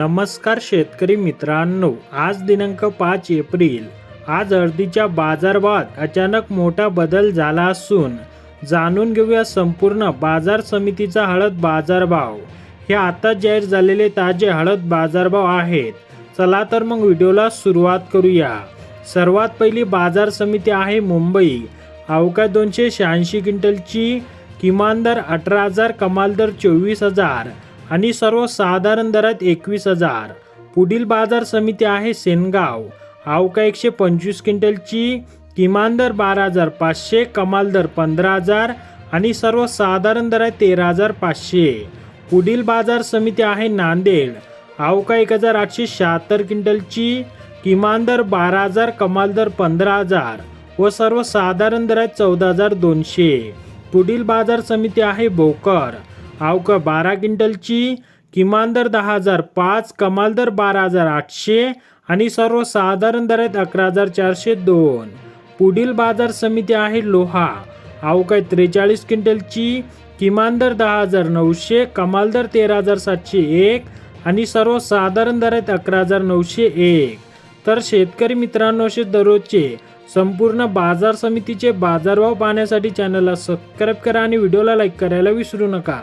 नमस्कार शेतकरी मित्रांनो आज दिनांक पाच एप्रिल. आज हळदीच्या बाजारभावात अचानक मोठा बदल झाला असून जाणून घेऊया संपूर्ण बाजार समितीचा हळद बाजारभाव. हे आता जाहीर झालेले ताजे हळद बाजारभाव आहेत. चला तर मग व्हिडिओला सुरुवात करूया. सर्वात पहिली बाजार समिती आहे मुंबई. अवका दोनशे शहाऐंशी क्विंटलची किमान दर अठरा हजार कमाल दर चोवीस हजार. आणि सर्वसाधारण दरात एकवीस हजार. पुढील बाजार समिती आहे सेनगाव. अवका एकशे पंचवीस क्विंटलची? किमान दर बारा हजार पाचशे कमाल दर पंधरा हजार आणि सर्वसाधारण दर आहे तेरा हजार पाचशे. पुढील बाजार समिती आहे नांदेड. अवका एक हजार आठशे शहात्तर क्विंटलची? किमान दर बारा हजार कमाल दर पंधरा हजार व सर्वसाधारण दर आहे चौदा हजार दोनशे. पुढील बाजार समिती आहे भोकर अवका बारा क्विंटलची किमान दर दहा हजार पाच कमाल दर बारा हजार आठशे आणि सर्वसाधारण दर आहेत अकरा हजार चारशे दोन. पुढील बाजार समिती आहे लोहा. अवकाय त्रेचाळीस क्विंटलची किमान दर दहा हजार नऊशे कमाल दर तेरा हजार सातशे एक आणि सर्वसाधारण दर आहेत अकरा हजार नऊशे एक. तर शेतकरी मित्रांनो असे दररोजचे संपूर्ण बाजार समितीचे बाजारभाव पाहण्यासाठी चॅनलला सबस्क्राईब करा आणि व्हिडिओला लाईक करायला विसरू नका.